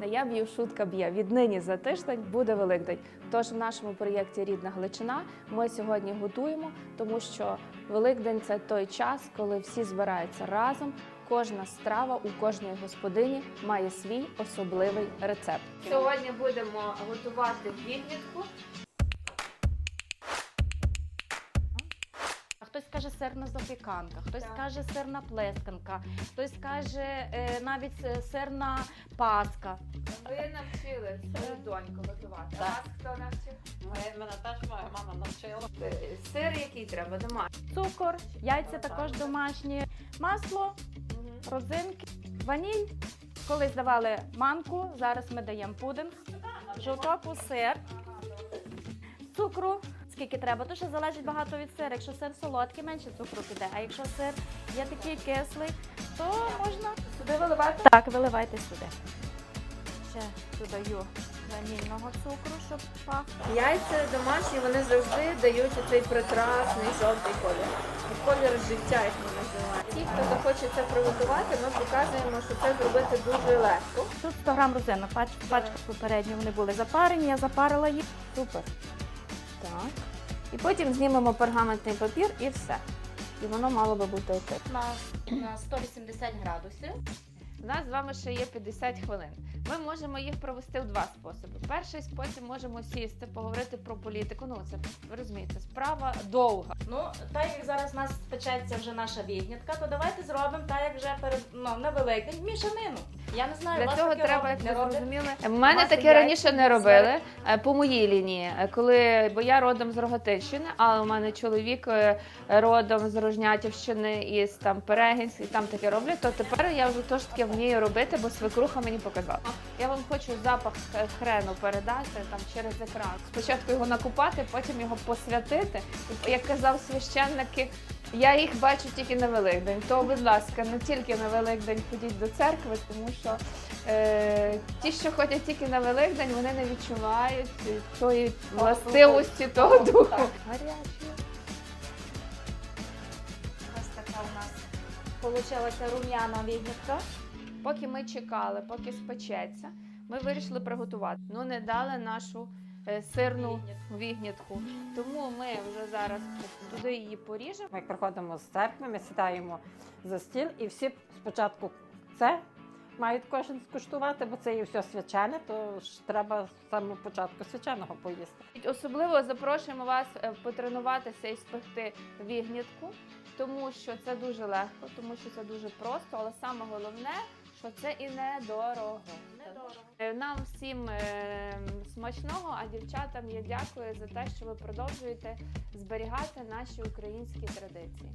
Не я б'ю, шутка б'є. Віднині за тиждень буде Великдень. Тож в нашому проєкті Рідна Гличина ми сьогодні готуємо, тому що Великдень це той час, коли всі збираються разом. Кожна страва у кожної господині має свій особливий рецепт. Сьогодні будемо готувати відмітку. Каже сирна запіканка, хтось Так. каже сирна плесканка, хтось каже е, навіть е, сирна паска. Ви навчили свою доньку готувати. Так. вас хто навчив? Мене теж моя мама навчила. Е, Сир, який треба домашній. Цукор, яйця також домашні, масло, розинки, ваніль. Колись давали манку, зараз ми даємо пудинг, жовтоку, сир, цукру. Скільки треба, то ще залежить багато від сиру. Якщо сир солодкий, менше цукру піде. А якщо сир є такий кислий, то можна Сюди виливати Так, виливайте сюди. Ще додаю ванільного цукру, щоб пах. Яйця домашні вони завжди дають цей прекрасний жовтий колір. Колір життя, як ми називаємо. Ті, хто захоче це приготувати, ми показуємо, що це зробити дуже легко. Тут 100 грам розинок. Пач, пачка попередньо вони були запарені, я запарила їх. Супер. Так. І потім знімемо пергаментний папір і все. І воно мало би бути окей. На, на 180 градусів. У нас з вами ще є 50 хвилин. Ми можемо їх провести в два способи. Перший спосіб можемо сісти, поговорити про політику. Ну, це ви розумієте, справа довга. Ну, так як зараз у нас печеться вже наша вігнітка, то давайте зробимо так, як вже перед ну, на Великдень мішанину. Я не знаю, Для вас цього таке треба, роблять, як не роблять? зрозуміли. В мене таке раніше не робили е, по моїй лінії, е, коли бо я родом з Рогатинщини, а у мене чоловік е, родом з Рожнятівщини і з там Перегінськ, і там таке роблять. То тепер я вже теж таке вмію робити, бо свекруха мені показала. Я вам хочу запах хрену передати там через екран. Спочатку його накупати, потім його посвятити. Як казав священники, я їх бачу тільки на Великдень. То, будь ласка, не тільки на Великдень ходіть до церкви, тому що е, ті, що ходять тільки на Великдень, вони не відчувають тої властивості того духу. Гарячі. Ось така у нас получилася рум'яна вігнітка. Поки ми чекали, поки спечеться, ми вирішили приготувати. Ну, не дали нашу сирну вігнітку. Тому ми вже зараз туди її поріжемо. Ми приходимо з церкви, ми сідаємо за стіл і всі спочатку це мають кожен скуштувати, бо це є все свячене, то ж треба з самого початку свяченого поїсти. Особливо запрошуємо вас е, потренуватися і спекти вігнітку, тому що це дуже легко, тому що це дуже просто, але саме головне, що це і недорого. Е, Нам всім е, смачного, а дівчатам я дякую за те, що ви продовжуєте зберігати наші українські традиції.